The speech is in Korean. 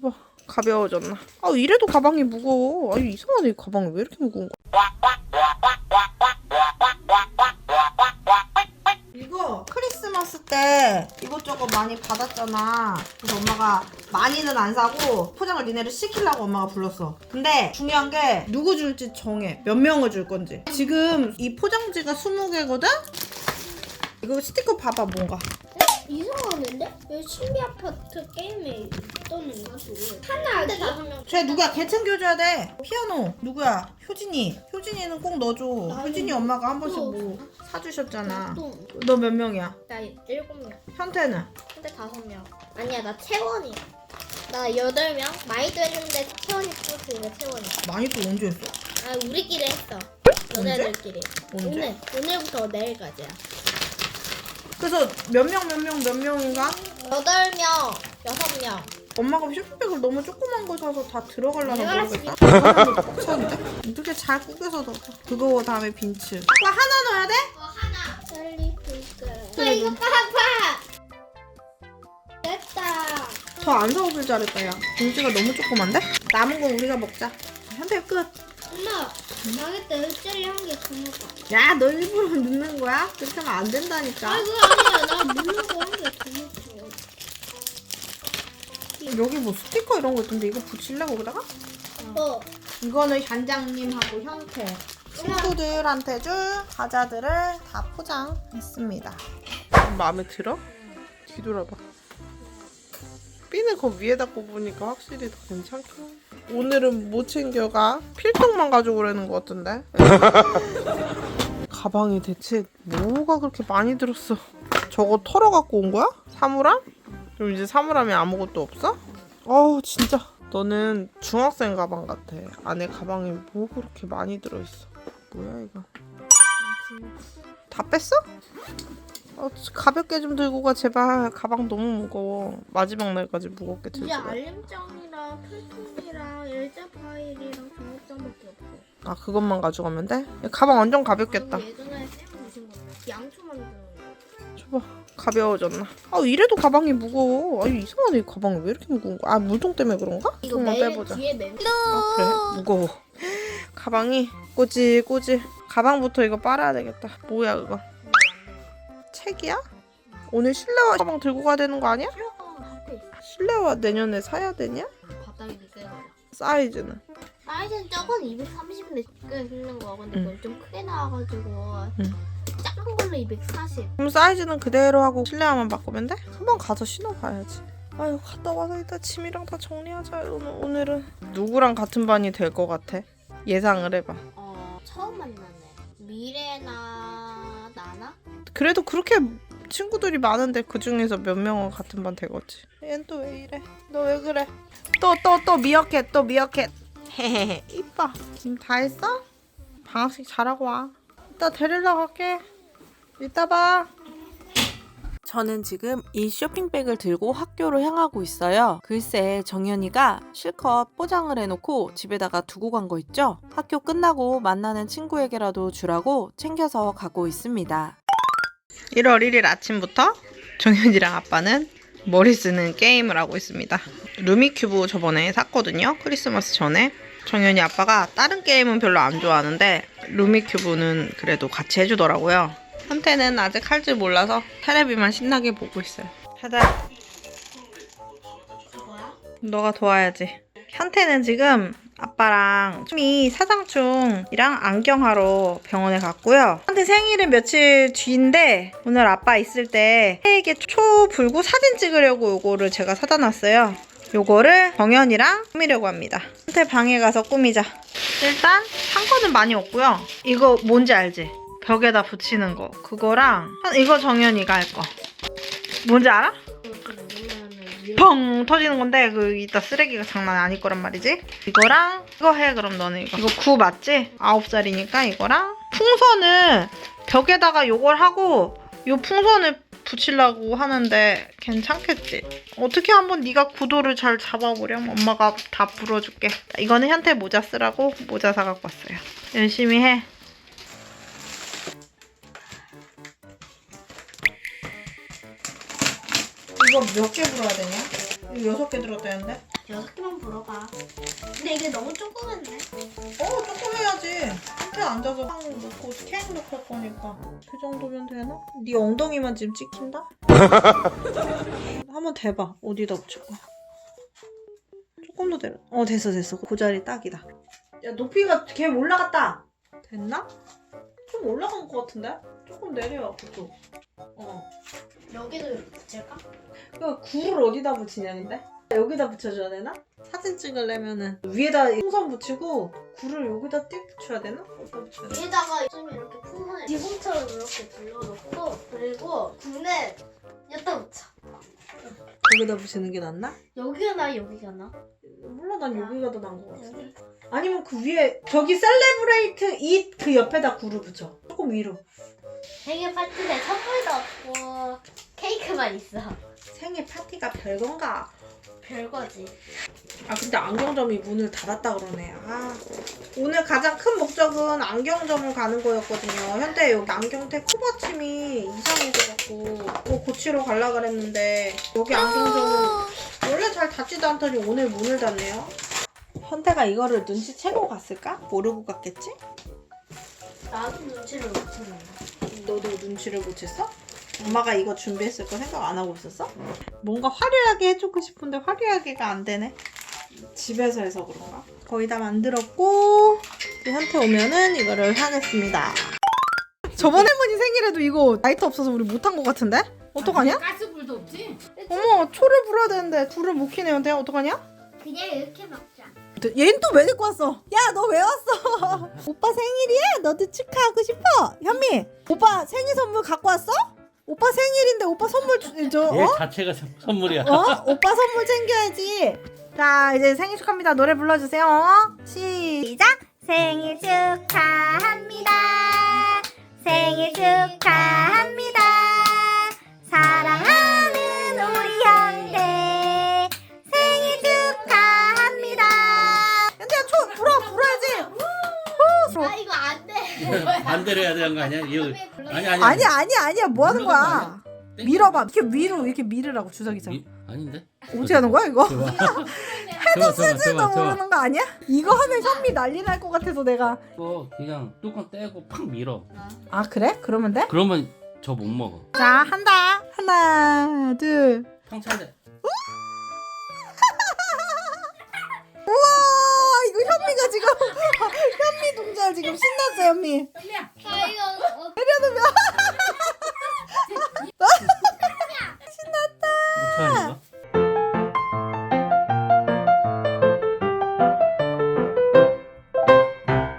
줘봐. 가벼워졌나? 아 이래도 가방이 무거워. 아 이상하네 이 가방이 왜 이렇게 무거운 거야? 이거 크리스마스 때 이것저것 많이 받았잖아. 그래서 엄마가 많이는 안 사고 포장을 니네를 시키려고 엄마가 불렀어. 근데 중요한 게 누구 줄지 정해. 몇 명을 줄 건지. 지금 이 포장지가 20개거든? 이거 스티커 봐봐 뭔가. 이상하는데? 왜 신비 아파트 게임에 있던 가지고 하나 근데 다섯 명 쟤 누구야? 걔 챙겨줘야 돼. 피아노 누구야? 효진이. 효진이는 꼭 넣어줘. 효진이 엄마가 한 번씩 또. 뭐 사주셨잖아. 또. 너 몇 명이야? 나 일곱 명 현태는? 근데 다섯 명 아니야 나 채원이야 나 여덟 명 많이도 해줬는데 채원이 뽑았으니까 채원이 많이 또 언제 했어? 아 우리끼리 했어 언제? 너네들끼리 언제? 오늘 오늘부터 내일까지야 그래서 몇 명 몇 명 몇 명인가? 여덟 명 여섯 명 엄마가 쇼핑백을 너무 조그만 거 사서 다 들어가려나 내가 모르겠다. 찼는데? 어떻게 잘 구겨서 넣어. 그거 다음에 빈츠. 아빠 하나 넣어야 돼? 어 하나 셀리 핑크 아 이거 너. 봐봐 됐다 더 안 사오길 잘했다 야. 빈츠가 너무 조그만데? 남은 건 우리가 먹자. 현태 끝. 엄마 망했다 셀리 한개더 먹어 야너 일부러 넣는 거야? 그렇게 하면 안 된다니까. 아 그거 아니야 나 먹는 거한개더 먹어 여기 뭐 스티커 이런 거 있던데 이거 붙이려고 그러다가? 어 이거는 현장님하고 형태 친구들한테 줄 과자들을 다 포장했습니다. 마음에 들어? 뒤돌아봐. 핀을 그 위에다 꼽으니까 확실히 더 괜찮긴. 오늘은 못 챙겨가. 필통만 가지고 그러는 것 같은데. 가방에 대체 뭐가 그렇게 많이 들었어? 저거 털어 갖고 온 거야? 사물함? 그럼 이제 사물함에 아무것도 없어? 어우 진짜 너는 중학생 가방 같아 안에 가방에 뭐 그렇게 많이 들어있어 뭐야 이거 다 뺐어? 어, 가볍게 좀 들고 가 제발 가방 너무 무거워 마지막 날까지 무겁게 들고 이제 가. 알림장이랑 필통이랑 일자 파일이랑 종합장밖에 없어. 아 그것만 가져가면 돼? 야, 가방 완전 가볍겠다 그리고 예전에 쌤 주신 거 양초 만드는 거. 줘봐 가벼워졌나? 아 이래도 가방이 무거워 아 이상하네 이 가방이 왜 이렇게 무거운 거야 아 물통 때문에 그런가? 이거 매일 빼보자 뒤에 맨. 아 그래? 무거워 가방이 꼬질꼬질 가방부터 이거 빨아야 되겠다 뭐야 그거 책이야? 오늘 실내화 가방 들고 가야 되는 거 아니야? 있어. 실내화 내년에 사야 되냐? 사이즈는 사이즈는 적은 230인데 꽤 있는 거. 근데 응. 좀 크게 나와가지고 응. 작은 걸로 240. 그럼 사이즈는 그대로 하고 실내화만 바꾸면 돼? 한번 가서 신어봐야지 아유 갔다 와서 이따 짐이랑 다 정리하자 오늘, 오늘은 누구랑 같은 반이 될 것 같아? 예상을 해봐 어 처음 만나네. 미래나? 그래도 그렇게 친구들이 많은데 그 중에서 몇 명은 같은 반 되겠지. 얘는 또 왜 이래? 너 왜 그래? 또 또 또 미어캣 또 미어캣. 헤헤헤 이뻐. 지금 다 했어? 방학식 잘하고 와. 이따 데리러 갈게. 이따 봐. 저는 지금 이 쇼핑백을 들고 학교로 향하고 있어요. 글쎄 정연이가 실컷 포장을 해놓고 집에다가 두고 간 거 있죠? 학교 끝나고 만나는 친구에게라도 주라고 챙겨서 가고 있습니다. 1월 1일 아침부터 정현이랑 아빠는 머리 쓰는 게임을 하고 있습니다. 루미큐브 저번에 샀거든요. 크리스마스 전에. 정현이 아빠가 다른 게임은 별로 안 좋아하는데 루미큐브는 그래도 같이 해주더라고요. 현태는 아직 할 줄 몰라서 테레비만 신나게 보고 있어요. 하자. 너가 도와야지. 현태는 지금 아빠랑 이 사상충이랑 안경하러 병원에 갔고요. 현태 생일은 며칠 뒤인데 오늘 아빠 있을 때 케이크에 초 불고 사진 찍으려고 요거를 제가 사다 놨어요. 요거를 정연이랑 꾸미려고 합니다. 현태 방에 가서 꾸미자. 일단 산 거는 많이 없고요. 이거 뭔지 알지? 벽에다 붙이는 거. 그거랑 이거 정연이가 할 거. 뭔지 알아? 펑 터지는 건데 그 이따 쓰레기가 장난 아닐 거란 말이지. 이거랑 이거 해 그럼 너는 이거. 이거 9 맞지? 9살이니까 이거랑 풍선은 벽에다가 요걸 하고 요 풍선을 붙이려고 하는데 괜찮겠지? 어떻게 한번 네가 구도를 잘 잡아보렴. 엄마가 다 불어줄게. 이거는 현태 모자 쓰라고 모자 사갖고 왔어요. 열심히 해 이거 몇 개 불어야 되냐? 이거 여섯 개 들었다는데? 여섯 개만 불어봐. 근데 이게 너무 조그만데. 어 조금 해야지 밑에 앉아서 빵 넣고 케이크 넣고 할 거니까 그 정도면 되나? 네 엉덩이만 지금 찍힌다? 한번 대봐 어디다 붙일 거야 조금 더 내려 어 됐어 됐어 그 자리 딱이다 야 높이가 개 올라갔다 됐나? 좀 올라간 것 같은데? 조금 내려 그쪽 어 여기도 이렇게 붙일까? 야, 굴을 어디다 붙이냐 근데? 여기다 붙여줘야 되나? 사진 찍으려면은 위에다 풍선 붙이고 굴을 여기다 띡 붙여야 되나? 어디다 붙여야 되나? 위에다가 좀 이렇게 풍선을 지붕처럼 이렇게 둘러놓고 그리고 굴에 여기다 붙여. 여기다 붙이는 게 낫나? 여기가 나 여기가 나? 몰라 난 여기가 더 나은 것 같아 여기. 아니면 그 위에 저기 셀레브레이트 잇 그 옆에다 굴을 붙여 조금 위로 생일 파티인데 선물도 없고 케이크만 있어. 생일 파티가 별건가? 별거지. 아 근데 안경점이 문을 닫았다 그러네 아 오늘 가장 큰 목적은 안경점을 가는 거였거든요 현대 여기 안경테 코받침이 이상해져갖고 그거 고치러 가려 그랬는데 여기 안경점은 원래 잘 닫지도 않더니 오늘 문을 닫네요 현대가 이거를 눈치채고 갔을까? 모르고 갔겠지? 나도 눈치를 못 채는데. 너도 눈치를 못 챘어? 엄마가 이거 준비했을 거 생각 안 하고 있었어? 뭔가 화려하게 해주고 싶은데 화려하게가 안 되네. 집에서 해서 그런가? 거의 다 만들었고 이제 현태 오면은 이거를 하겠습니다. 저번 할머니 생일에도 이거 라이터 없어서 우리 못한 것 같은데? 어떡하냐? 가스불도 없지? 어머 초를 불어야 되는데 불을 못 켜네 현태 어떡하냐? 그냥 이렇게 먹자. 얘는 또 왜 데리고 왔어? 야 너 왜 왔어? 오빠 생일이야? 너도 축하하고 싶어? 현미 오빠 생일 선물 갖고 왔어? 오빠 생일인데 오빠 선물 주- 저얘 어? 자체가 선- 선물이야. 어? 오빠 선물 챙겨야지. 자 이제 생일 축하합니다. 노래 불러주세요. 시작. 생일 축하합니다. 생일 축하합니다. 사랑하는 우리 현대 생일 축하합니다. 현태야 초 불어 불어야지. 후. 아 이거 안 돼. 반대로 해야 되는 거 아니야? 이거 아니 아니 아니 아니 아니야 뭐 하는 거 거야? 밀어봐. 이렇게 위로 이렇게 밀으라고 주사기처럼. 이- 아닌데? 어떻게 하는 거야 이거? 좋아 좋아. 모르는 거 아니야? 이거 하면 현미 난리 날 것 같아서 내가. 이거 그냥 뚜껑 떼고 팍 밀어. 아 그래? 그러면 돼? 그러면 저 못 먹어. 자 한다. 하나 둘. 평차대. 현미가 지금 현미 동자 지금 신났어 현미. 현미야. 해려도 어. 면.